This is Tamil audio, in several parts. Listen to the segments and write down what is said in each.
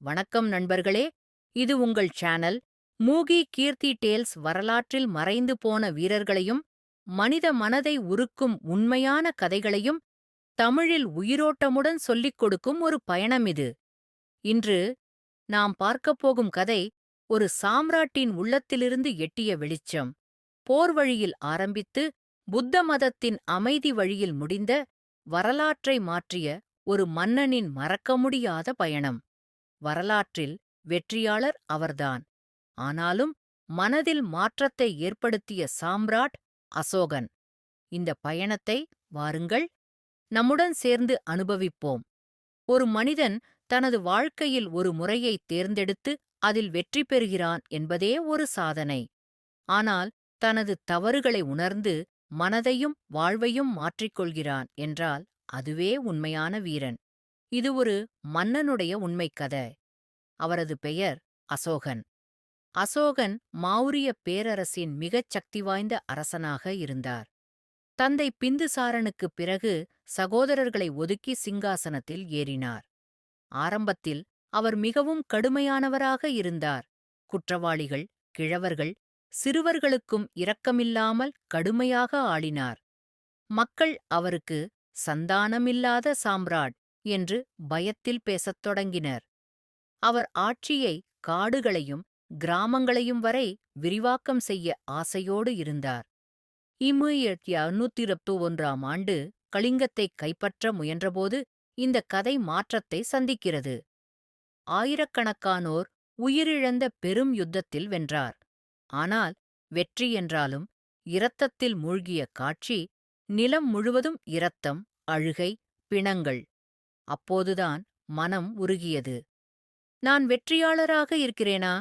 வணக்கம் நண்பர்களே. இது உங்கள் சேனல் மூகி கீர்த்தி டேல்ஸ் வரலாற்றில் மறைந்து போன வீரர்களையும் மனித மனதை உருக்கும் உண்மையான கதைகளையும் தமிழில் உயிரோட்டமுடன் சொல்லிக் கொடுக்கும் ஒரு பயணம் இது. இன்று நாம் பார்க்கப் போகும் கதை ஒரு சாம்ராட்டின் உள்ளத்திலிருந்து எட்டிய வெளிச்சம். போர் வழியில் ஆரம்பித்து புத்த மதத்தின் அமைதி வழியில் முடிந்த வரலாற்றை மாற்றிய ஒரு மன்னனின் மறக்க முடியாத பயணம். வரலாற்றில் வெற்றியாளர் அவர்தான். ஆனாலும் மனதில் மாற்றத்தை ஏற்படுத்திய சாம்ராட் அசோகன். இந்த பயணத்தை வாருங்கள் நம்முடன் சேர்ந்து அனுபவிப்போம். ஒரு மனிதன் தனது வாழ்க்கையில் ஒரு முறையை தேர்ந்தெடுத்து அதில் வெற்றி பெறுகிறான் என்பதே ஒரு சாதனை. ஆனால் தனது தவறுகளை உணர்ந்து மனதையும் வாழ்வையும் மாற்றிக்கொள்கிறான் என்றால் அதுவே உண்மையான வீரன். இது ஒரு மன்னனுடைய உண்மைக்கதை. அவரது பெயர் அசோகன். அசோகன் மாவுரிய பேரரசின் மிகச் சக்தி வாய்ந்த அரசனாக இருந்தார். தந்தை பிந்துசாரனுக்குப் பிறகு சகோதரர்களை ஒதுக்கி சிங்காசனத்தில் ஏறினார். ஆரம்பத்தில் அவர் மிகவும் கடுமையானவராக இருந்தார். குற்றவாளிகள் கிழவர்கள் சிறுவர்களுக்கும் இரக்கமில்லாமல் கடுமையாக ஆளினார். மக்கள் அவருக்கு சந்தானமில்லாத சாம்ராட் என்று பயத்தில் பேசத் தொடங்கினர். அவர் ஆட்சியை காடுகளையும் கிராமங்களையும் வரை விரிவாக்கம் செய்ய ஆசையோடு இருந்தார். இமுயத்தி அறுநூத்தி இருபத்தி ஒன்றாம் ஆண்டு கலிங்கத்தைக் கைப்பற்ற முயன்றபோது இந்த கதை மாற்றத்தை சந்திக்கிறது. ஆயிரக்கணக்கானோர் உயிரிழந்த பெரும் யுத்தத்தில் வென்றார். ஆனால் வெற்றி என்றாலும் இரத்தத்தில் மூழ்கிய காட்சி நிலம் முழுவதும் இரத்தம் அழுகை பிணங்கள். அப்போதுதான் மனம் உருகியது. நான் வெற்றியாளராக இருக்கிறேனா?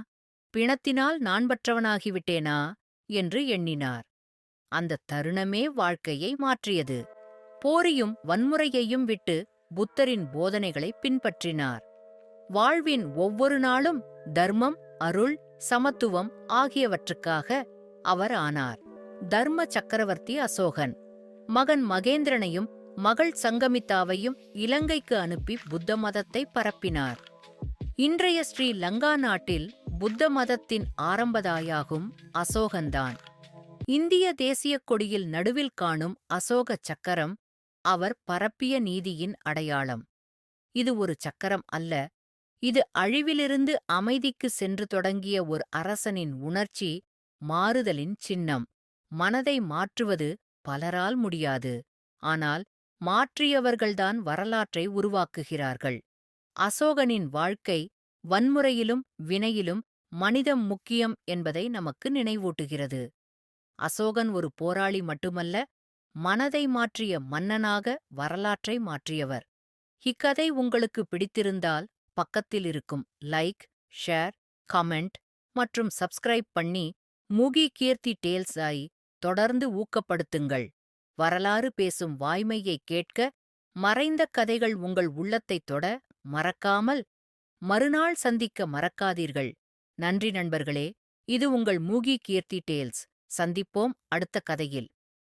பிணத்தினால் நான் பற்றவனாகிவிட்டேனா? என்று எண்ணினார். அந்த தருணமே வாழ்க்கையை மாற்றியது. போரியும் வன்முறையையும் விட்டு புத்தரின் போதனைகளை பின்பற்றினார். வாழ்வின் ஒவ்வொரு நாளும் தர்மம் அருள் சமத்துவம் ஆகியவற்றுக்காக அவர் ஆனார். தர்ம சக்கரவர்த்தி அசோகன். மகன் மகேந்திரனையும் மகள் சங்கமித்தாவையும் இலங்கைக்கு அனுப்பி புத்த மதத்தை பரப்பினார். இன்றைய ஸ்ரீ லங்கா நாட்டில் புத்த மதத்தின் ஆரம்பதாயாகும் அசோகன்தான். இந்திய தேசியக் கொடியில் நடுவில் காணும் அசோக சக்கரம் அவர் பரப்பிய நீதியின் அடையாளம். இது ஒரு சக்கரம் அல்ல இது அழிவிலிருந்து அமைதிக்கு சென்று தொடங்கிய ஒரு அரசனின் உணர்ச்சி மாறுதலின் சின்னம். மனதை மாற்றுவது பலரால் முடியாது ஆனால் மாற்றியவர்கள்தான் வரலாற்றை உருவாக்குகிறார்கள். அசோகனின் வாழ்க்கை வன்முறையிலும் வினையிலும் மனிதம் முக்கியம் என்பதை நமக்கு நினைவூட்டுகிறது. அசோகன் ஒரு போராளி மட்டுமல்ல மனதை மாற்றிய மன்னனாக வரலாற்றை மாற்றியவர். இக்கதை உங்களுக்கு பிடித்திருந்தால் பக்கத்தில் இருக்கும் லைக் ஷேர் கமெண்ட் மற்றும் சப்ஸ்கிரைப் பண்ணி மூகி கீர்த்தி டேல்ஸ் ஆய் தொடர்ந்து ஊக்கப்படுத்துங்கள். வரலாறு பேசும் வாய்மையைக் கேட்க மறைந்த கதைகள் உங்கள் உள்ளத்தைத் தொட மறக்காமல் மறுநாள் சந்திக்க மறக்காதீர்கள். நன்றி நண்பர்களே. இது உங்கள் மூகி கீர்த்தி டேல்ஸ். சந்திப்போம் அடுத்த கதையில்.